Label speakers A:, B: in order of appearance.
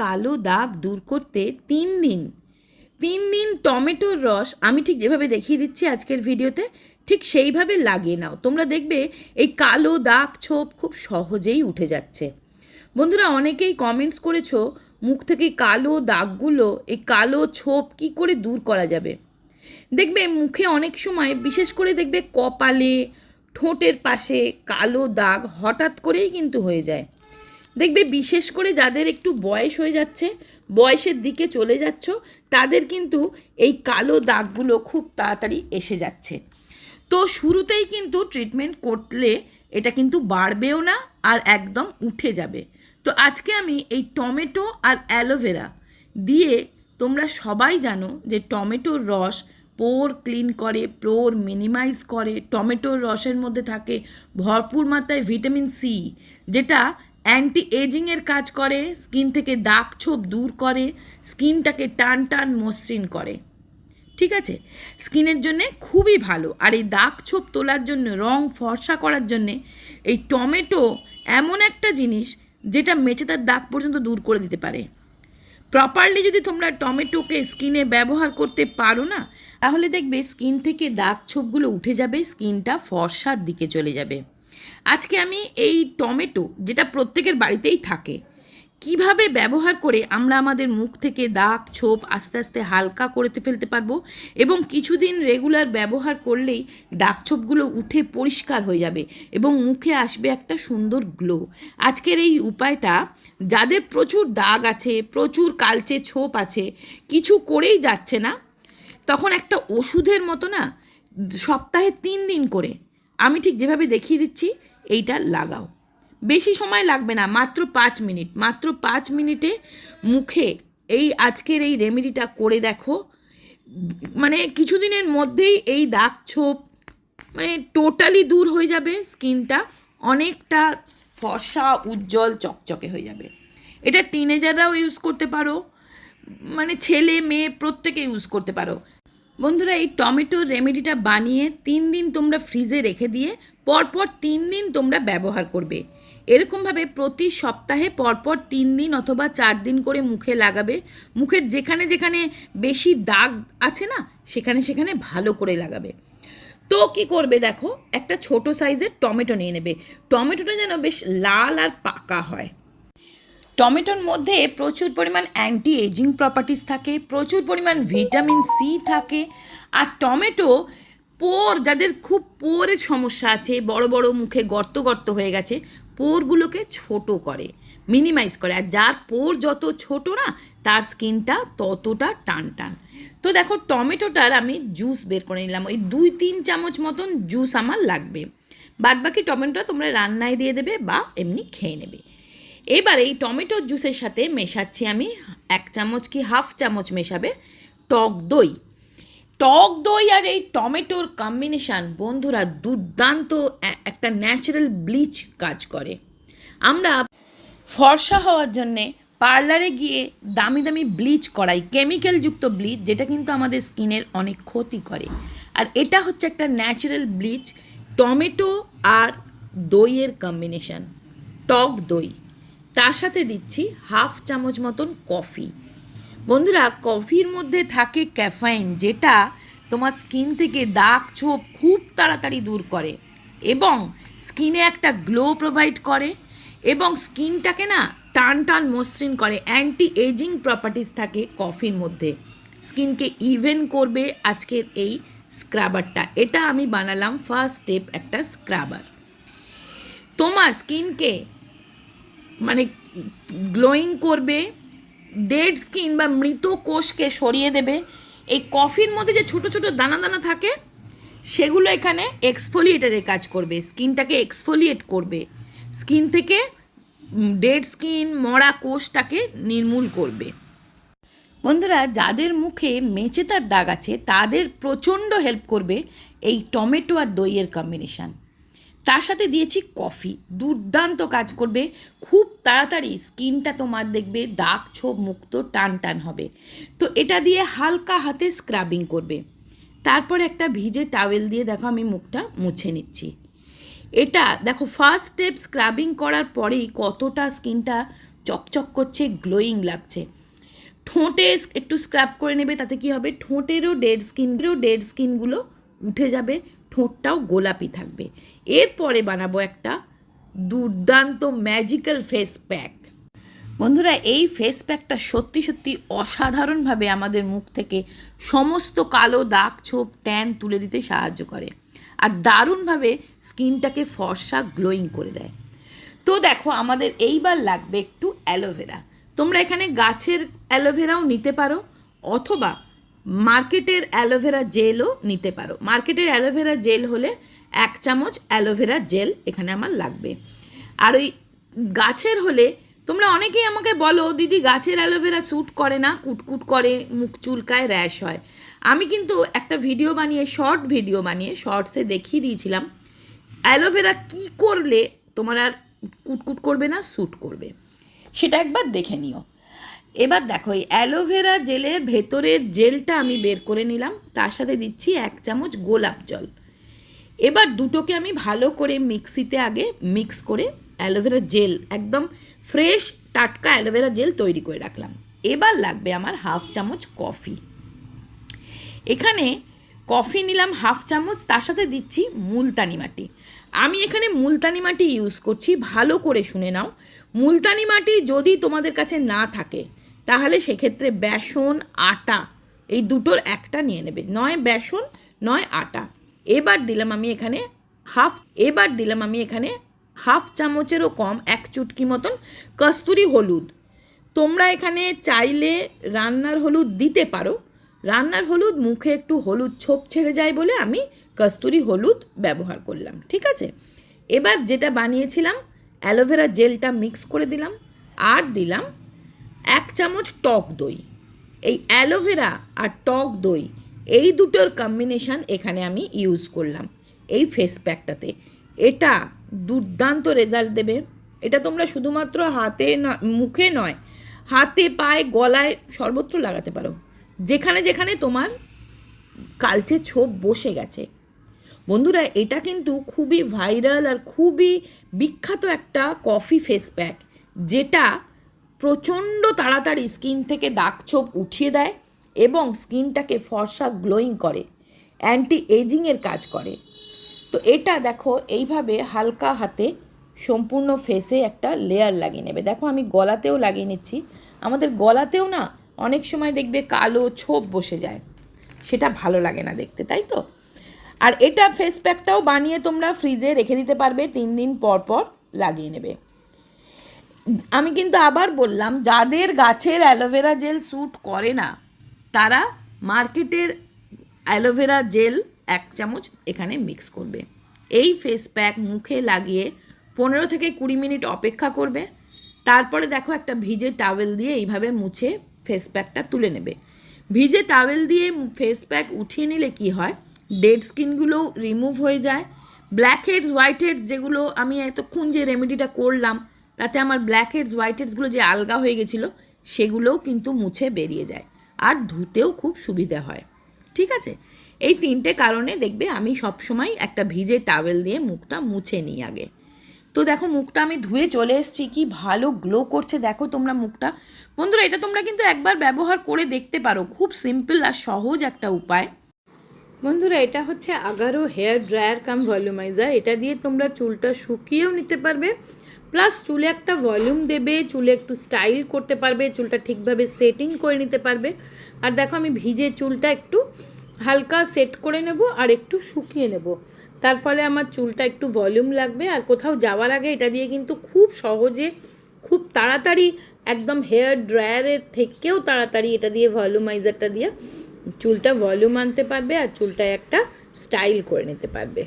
A: কালো দাগ দূর করতে তিন দিন তিন দিন টমেটোর রস আমি ঠিক যেভাবে দেখিয়ে দিচ্ছি আজকের ভিডিওতে, ঠিক সেইভাবে লাগিয়ে নাও। তোমরা দেখবে এই কালো দাগ ছোপ খুব সহজেই উঠে যাচ্ছে। বন্ধুরা, অনেকেই কমেন্টস করেছ মুখ থেকে কালো দাগগুলো, এই কালো ছোপ কি করে দূর করা যাবে? দেখবে মুখে অনেক সময়, বিশেষ করে দেখবে কপালে, ঠোঁটের পাশে কালো দাগ হঠাৎ করেই কিন্তু হয়ে যায়। দেখবে বিশেষ করে যাদের একটু বয়স হয়ে যাচ্ছে, বয়সের দিকে চলে যাচ্ছ, তাদের কিন্তু এই কালো দাগগুলো খুব তাড়াতাড়ি এসে যাচ্ছে। তো শুরুতেই কিন্তু ট্রিটমেন্ট করলে এটা কিন্তু বাড়বেও না আর একদম উঠে যাবে। তো আজকে আমি এই টমেটো আর অ্যালোভেরা দিয়ে তোমরা সবাই জানো যে টমেটোর রস পোর ক্লিন করে পোর মিনিমাইজ করে। টমেটোর রসের মধ্যে থাকে ভরপুর মাত্রায় ভিটামিন সি যেটা অ্যান্টি এজিংয়ের কাজ করে স্কিন থেকে দাগ ছোপ দূর করে স্কিনটাকে টান টান মসৃণ করে। ঠিক আছে? স্কিনের জন্যে খুবই ভালো। আর এই দাগ ছোপ তোলার জন্য, রং ফর্সা করার জন্যে এই টমেটো এমন একটা জিনিস যেটা মেচেদার দাগ পর্যন্ত দূর করে দিতে পারে। প্রপারলি যদি তোমরা টমেটোকে স্কিনে ব্যবহার করতে পারো না, তাহলে দেখবে স্কিন থেকে দাগ ছোপগুলো উঠে যাবে স্কিনটা ফর্সার দিকে চলে যাবে। আজকে আমি এই টমেটো, যেটা প্রত্যেকের বাড়িতেই থাকে, কীভাবে ব্যবহার করে আমরা আমাদের মুখ থেকে দাগ, ছোপ আস্তে আস্তে হালকা করে ফেলতে পারব এবং কিছুদিন রেগুলার ব্যবহার করলেই দাগ, ছোপগুলো উঠে পরিষ্কার হয়ে যাবে এবং মুখে আসবে একটা সুন্দর গ্লো আজকের এই উপায়টা, যাদের প্রচুর দাগ আছে, প্রচুর কালচে ছোপ আছে, কিছু করেই যাচ্ছে না, তখন একটা ওষুধের মতো না, সপ্তাহে তিন দিন করে আমি ঠিক যেভাবে দেখিয়ে দিচ্ছি, এইটা লাগাও। বেশি সময় লাগবে না, মাত্র পাঁচ মিনিট। মাত্র পাঁচ মিনিটে মুখে এই আজকের এই রেমেডিটা করে দেখো। মানে কিছুদিনের মধ্যেই এই দাগ ছোপ মানে টোটালি দূর হয়ে যাবে, স্কিনটা অনেকটা ফর্সা, উজ্জ্বল, চকচকে হয়ে যাবে। এটা টিনেজাররাও ইউজ করতে পারো মানে ছেলে, মেয়ে প্রত্যেকে ইউজ করতে পারো। বন্ধুরা, এই টমেটোর রেমেডিটা বানিয়ে তিন দিন তোমরা ফ্রিজে রেখে দিয়ে পরপর তিন দিন তোমরা ব্যবহার করবে। এরকমভাবে প্রতি সপ্তাহে পরপর তিন দিন অথবা চার দিন করে মুখে লাগাবে। মুখের যেখানে যেখানে বেশি দাগ আছে না, সেখানে সেখানে ভালো করে লাগাবে। তো কি করবে দেখো, একটা ছোট সাইজের টমেটো নিয়ে নেবে। টমেটোটা যেন বেশ লাল আর পাকা হয়। টমেটোর মধ্যে প্রচুর পরিমাণ অ্যান্টি এজিং প্রপার্টিস থাকে, প্রচুর পরিমাণ ভিটামিন সি থাকে, আর টমেটো পোর, যাদের খুব পোরের সমস্যা আছে, বড় বড় মুখে গর্ত গর্ত হয়ে গেছে, পোরগুলোকে ছোট করে মিনিমাইজ করে, আর যার পোর যত ছোট না, তার স্কিনটা ততটা টান টান। তো দেখো, টমেটোটার আমি জুস বের করে নিলাম, ওই দুই তিন চামচ মতন জুস আমার লাগবে। বাদবাকি টমেটোটা তোমরা রান্নায় দিয়ে দেবে বা এমনি খেয়ে নেবে। এবার এই টমেটোর জুসের সাথে মেশাচ্ছি আমি এক চামচ কি হাফ চামচ মেশাবে টক দই। টক দই আর এই টমেটোর কম্বিনেশান বন্ধুরা দুর্দান্ত একটা ন্যাচারাল ব্লিচ কাজ করে। আমরা ফর্সা হওয়ার জন্যে পার্লারে গিয়ে দামি দামি ব্লিচ করাই কেমিক্যালযুক্ত ব্লিচ যেটা কিন্তু আমাদের স্কিনের অনেক ক্ষতি করে। আর এটা হচ্ছে একটা ন্যাচারাল ব্লিচ টমেটো আর দইয়ের কম্বিনেশান টক দই। তার সাথে দিচ্ছি হাফ চামচ মতন কফি। বন্ধুরা, কফির মধ্যে থাকে ক্যাফাইন, যেটা তোমার স্কিন থেকে দাগ ছোপ খুব তাড়াতাড়ি দূর করে এবং স্কিনে একটা গ্লো প্রোভাইড করে এবং স্কিনটাকে না টান টান মসৃণ করে অ্যান্টি এজিং প্রপার্টিস থাকে কফির মধ্যে। স্কিনকে ইভেন করবে আজকের এই স্ক্রাবারটা। এটা আমি বানালাম ফার্স্ট স্টেপ একটা স্ক্রাবার। তোমার স্কিনকে মানে গ্লোয়িং করবে ডেড স্কিন বা মৃত কোষকে সরিয়ে দেবে। এই কফির মধ্যে যে ছোট ছোট দানা দানা থাকে, সেগুলো এখানে এক্সফোলিয়েটারের কাজ করবে। স্কিনটাকে এক্সফোলিয়েট করবে। স্কিন থেকে ডেড স্কিন মরা কোষটাকে নির্মূল করবে। বন্ধুরা, যাদের মুখে মেচেতার দাগ আছে, তাদের প্রচণ্ড হেল্প করবে এই টমেটো আর দইয়ের কম্বিনেশান তার সাথে দিয়েছি কফি। দুর্দান্ত কাজ করবে। খুব তাড়াতাড়ি স্কিনটা তোমার দেখবে দাগ, ছোপ মুক্ত টান টান হবে। তো এটা দিয়ে হালকা হাতে স্ক্রাবিং করবে। তারপর একটা ভিজে টাওয়েল দিয়ে দেখো আমি মুখটা মুছে নিচ্ছি। এটা দেখো ফার্স্ট স্টেপ স্ক্রাবিং করার পরেই কতটা স্কিনটা চকচক করছে গ্লোয়িং লাগছে। ঠোঁটে একটু স্ক্রাব করে নেবে, তাতে কি হবে? ঠোঁটেরও ডেড স্কিনগুলো ডেড স্কিনগুলো উঠে যাবে। ঠোঁটটাও গোলাপি থাকবে। এরপরে বানাবো একটা দুর্দান্ত ম্যাজিক্যাল ফেস প্যাক বন্ধুরা, এই ফেস প্যাকটা সত্যি সত্যি অসাধারণভাবে আমাদের মুখ থেকে সমস্ত কালো দাগ ছোপ ট্যান তুলে দিতে সাহায্য করে আর দারুণভাবে স্কিনটাকে ফর্সা গ্লোয়িং করে দেয়। তো দেখো, আমাদের এইবার লাগবে একটু অ্যালোভেরা। তোমরা এখানে গাছের অ্যালোভেরাও নিতে পারো অথবা মার্কেটের অ্যালোভেরা জেলও নিতে পারো। মার্কেটের অ্যালোভেরা জেল হলে এক চামচ অ্যালোভেরা জেল এখানে আমার লাগবে। আর ওই গাছের হলে তোমরা অনেকেই আমাকে বলো, দিদি, গাছের অ্যালোভেরা স্যুট করে না, কুটকুট করে, মুখ চুলকায় র্যাশ হয়। আমি কিন্তু একটা ভিডিও বানিয়ে, শর্ট ভিডিও বানিয়ে, শর্টসে দেখিয়ে দিয়েছিলাম, অ্যালোভেরা কি করলে তোমার আর কুটকুট করবে না, স্যুট করবে। সেটা একবার দেখে নিও। এবার দেখো, এই অ্যালোভেরা জেলের ভেতরের জেলটা আমি বের করে নিলাম। তার সাথে দিচ্ছি এক চামচ গোলাপ জল। এবার দুটোকে আমি ভালো করে মিক্সিতে আগে মিক্স করে অ্যালোভেরা জেল একদম ফ্রেশ টাটকা অ্যালোভেরা জেল তৈরি করে রাখলাম। এবার লাগবে আমার হাফ চামচ কফি এখানে কফি নিলাম হাফ চামচ, তার সাথে দিচ্ছি মুলতানি মাটি। আমি এখানে মুলতানি মাটি ইউজ করছি, ভালো করে শুনে নাও। মুলতানি মাটি যদি তোমাদের কাছে না থাকে তাহলে সেক্ষেত্রে বেসন, আটা, এই দুটোর একটা নিয়ে নেবে। নয় বেসন, নয় আটা। এবার দিলাম আমি এখানে হাফ, এবার দিলাম আমি এখানে হাফ চামচেরও কম, এক চুটকি মতন কস্তুরি হলুদ। তোমরা এখানে চাইলে রান্নার হলুদ দিতে পারো। রান্নার হলুদ মুখে একটু হলুদ ছোপ ছেড়ে যায় বলে আমি কস্তুরি হলুদ ব্যবহার করলাম, ঠিক আছে? এবার যেটা বানিয়েছিলাম, অ্যালোভেরা জেলটা মিক্স করে দিলাম, আর দিলাম এক চামচ টক দই, এই অ্যালোভেরা আর টক দই, এই দুটোর কম্বিনেশান এখানে আমি ইউজ করলাম, এই ফেস প্যাকটাতে এটা দুর্দান্ত রেজাল্ট দেবে। এটা তোমরা শুধুমাত্র হাতে না, মুখে নয়, হাতে, পায়ে, গলায় সর্বত্র লাগাতে পারো। যেখানে যেখানে তোমার কালচে ছোপ বসে গেছে। বন্ধুরা, এটা কিন্তু খুবই ভাইরাল আর খুবই বিখ্যাত একটা কফি ফেস প্যাক যেটা প্রচণ্ড তাড়াতাড়ি স্কিন থেকে দাগ ছোপ উঠিয়ে দেয় এবং স্কিনটাকে ফর্সা গ্লোয়িং করে অ্যান্টি এজিংয়ের কাজ করে। তো এটা দেখো, এইভাবে হালকা হাতে সম্পূর্ণ ফেসে একটা লেয়ার লাগিয়ে নেবে। দেখো, আমি গলাতেও লাগিয়ে নিচ্ছি। আমাদের গলাতেও না অনেক সময় দেখবে কালো ছোপ বসে যায়। সেটা ভালো লাগে না দেখতে, তাই তো? আর এটা ফেস প্যাকটাও বানিয়ে তোমরা ফ্রিজে রেখে দিতে পারবে, তিন দিন পর পর লাগিয়ে নেবে। আমি কিন্তু আবার বললাম, যাদের গাছের অ্যালোভেরা জেল স্যুট করে না, তারা মার্কেটের অ্যালোভেরা জেল এক চামচ এখানে মিক্স করবে। এই ফেস প্যাক মুখে লাগিয়ে পনেরো থেকে কুড়ি মিনিট অপেক্ষা করবে। তারপরে দেখো একটা ভিজে টাওয়েল দিয়ে এইভাবে মুছে ফেস প্যাকটা তুলে নেবে। ভিজে টাওয়েল দিয়ে ফেস প্যাক উঠিয়ে নিলে কি হয়? ডেড স্কিনগুলো রিমুভ হয়ে যায়। ব্ল্যাক হেডস হোয়াইট হেডস যেগুলো আমি এতক্ষণ যে রেমেডিটা করলাম তাতে আমার ব্ল্যাক হেডস হোয়াইট হেডসগুলো যে আলগা হয়ে গেছিল, সেগুলোও কিন্তু মুছে বেরিয়ে যায়। আর ধুতেও খুব সুবিধা হয়। ঠিক আছে? এই তিনটে কারণে দেখবে আমি সবসময় একটা ভিজে টাওয়েল দিয়ে মুখটা মুছে নিই আগে। তো দেখো, মুখটা আমি ধুয়ে চলে এসেছি। কি ভালো গ্লো করছে। দেখো তোমরা মুখটা। বন্ধুরা, এটা তোমরা কিন্তু একবার ব্যবহার করে দেখতে পারো। খুব সিম্পল আর সহজ একটা উপায়। বন্ধুরা, এটা হচ্ছে Agaro hair dryer cum volumiser এটা দিয়ে তোমরা চুলটা শুকিয়েও নিতে পারবে। প্লাস চুলে একটা ভলিউম দেবে, চুলে একটু স্টাইল করতে পারবে, চুলটা ঠিকভাবে সেটিং করে নিতে পারবে। আর দেখো, আমি ভিজে চুলটা একটু হালকা সেট করে নেব আর একটু শুকিয়ে নেব। তার ফলে আমার চুলটা একটু ভলিউম লাগবে। আর কোথাও যাওয়ার আগে এটা দিয়ে কিন্তু খুব সহজে, খুব তাড়াতাড়ি, একদম হেয়ার ড্রায়ারের থেকেও তাড়াতাড়ি এটা দিয়ে ভলিউমাইজারটা দিয়ে চুলটা ভলিউম আনতে পারবে আর চুলটা একটা স্টাইল করে নিতে পারবে।